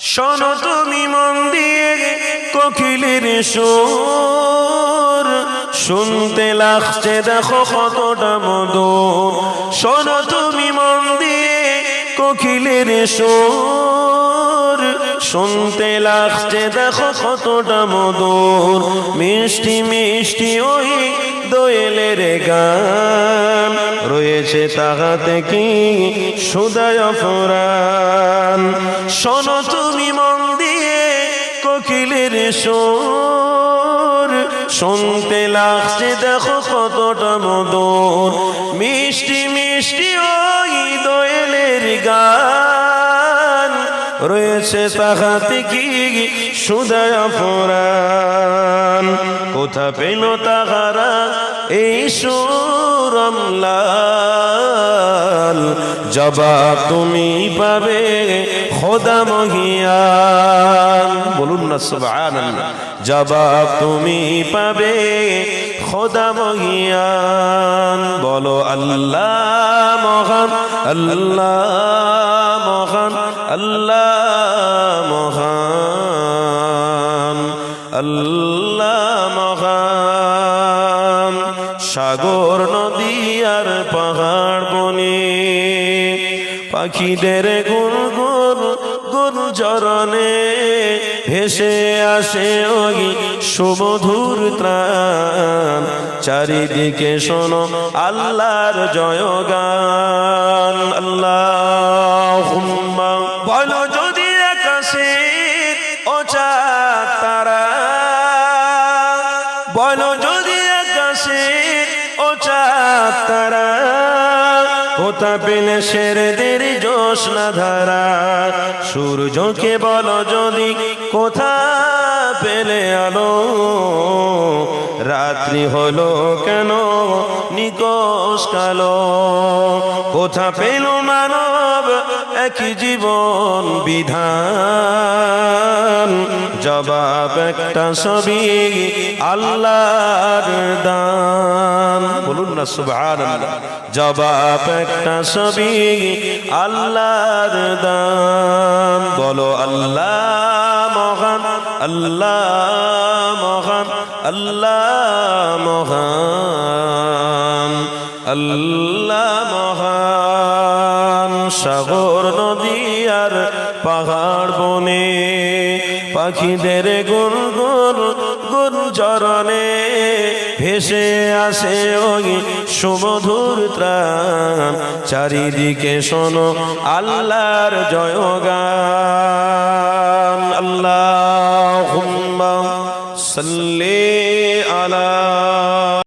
শোনো তুমি মন দিয়ে কোকিলের সুর। শুনতে লাগছে দেখো কতটা মধুর। শোনো তুমি মন দিয়ে কোকিলের শুনতে লাগছে দেখো কতটা মধুর। মিষ্টি মিষ্টি ওই দোয়েলের গান। রয়েছে তাহাতে কি সুদয় ফুরান শোনো তুমি মন দিয়ে কোকিলের সুর। শুনতে লাগছে দেখো কতটা মধুর। মিষ্টি মিষ্টি ওই দোয়েলের গান। রয়েছে তাহাতে কি সুদয় ফুরান। কোথা পেল তাহারা এই সুরমলাল জবাব তুমি পাবে, খোদা মহিয়ান। বলুন না, সুবহানাল্লাহ। জবাব তুমি পাবে, খোদা মহিয়ান। বলো, আল্লাহ মহান আল্লাহ মহান আল্লাহ মহান আল্লাহ মহান। সাগর, নদী আর পাহাড় বনে পাখিদের গুন গুন গুন চরণে ভেসে আসে ওই সুমধুর ত্রাণ। চারিদিকে শোনো আল্লাহর জয় জয়গান। আল্লাহ বলো যদি আকাশে ও তারা। বলো যদি আকাশে ও তারা। পেলে শেরদের জোশ না ধারা। সূর্যকে বলো যদি কোথা পেলে আলো? রাত্রি হলো কেন নিকোষ কালো? কোথা পেল মানব একই জীবন বিধান? জবাব একটা সবই আল্লাহর দান। বলুন না, সুবহানাল্লাহ। জবাব একটা সবই আল্লাহর দান। বলো, আল্লাহ মহান আল্লাহ মহান আল্লাহ মহান আল্লাহ মহান। সাগর, নদী আর পাহাড় বনে পাখিদের গুন গুন গুন চরণে ভেসে আসে ওই সুমধুর ত্রাণ। চারিদিকে শোনো আল্লাহর জয়গান। আল্লাহ সাল্লি আলা